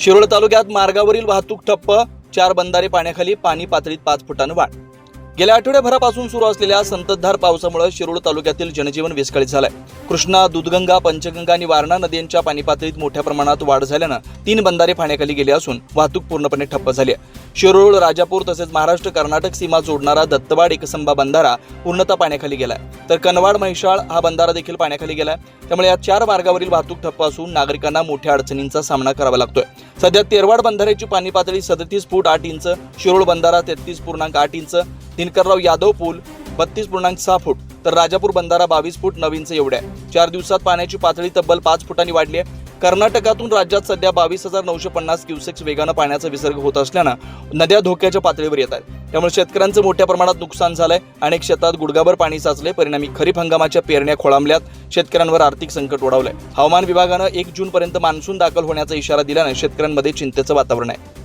शिरोळ तालुक्यात मार्गावरील वाहतूक ठप्प चार बंधारे पाण्याखाली पाणी पातळीत पाच फुटानं वाढ गेल्या आठवड्याभरापासून सुरू असलेल्या संततधार पावसामुळे शिरोळ तालुक्यातील जनजीवन विस्कळीत झालंय. कृष्णा दुधगंगा पंचगंगा आणि वारणा नद्यांच्या पाणी पातळीत मोठ्या प्रमाणात वाढ झाल्यानं तीन बंधारे पाण्याखाली गेले असून वाहतूक पूर्णपणे ठप्प झाली आहे. शिरोळ राजापूर तसेच महाराष्ट्र कर्नाटक सीमा जोडणारा दत्तवाड एकसंबा बंधारा पूर्णतः पाण्याखाली गेलाय. तर कनवाड महिशाळ हा बंधारा देखील पाण्याखाली गेलाय. त्यामुळे या चार मार्गावरील वाहतूक ठप्प असून नागरिकांना मोठ्या अडचणींचा सामना करावा लागतोय. सध्या तेरवाड बंधाऱ्याची पाणी पातळी सदतीस फूट आठ इंच शिरोळ बंधारा तेहतीस पूर्णांक आठ इंच दिनकरराव यादव पूल बत्तीस पूर्णांक सहा फूट तर राजापूर बंधारा बावीस फूट नऊ इंच एवढ्या आहे. चार दिवसात पाण्याची पातळी तब्बल पाच फुटांनी वाढली आहे. कर्नाटकातून राज्यात सध्या बावीस हजार नऊशे पन्नास क्युसेक्स वेगानं पाण्याचा विसर्ग होत असल्यानं नद्या धोक्याच्या पातळीवर येत आहेत. त्यामुळे शेतकऱ्यांचं मोठ्या प्रमाणात नुकसान झालंय अनेक शेतात गुडगाभर पाणी साचले परिणामी खरीप हंगामाच्या पेरण्या खोळांबल्यात. शेतकऱ्यांवर आर्थिक संकट ओढवलंय. हवामान विभागानं एक जून पर्यंत मान्सून दाखल होण्याचा इशारा दिल्यानं शेतकऱ्यांमध्ये चिंतेचं वातावरण आहे.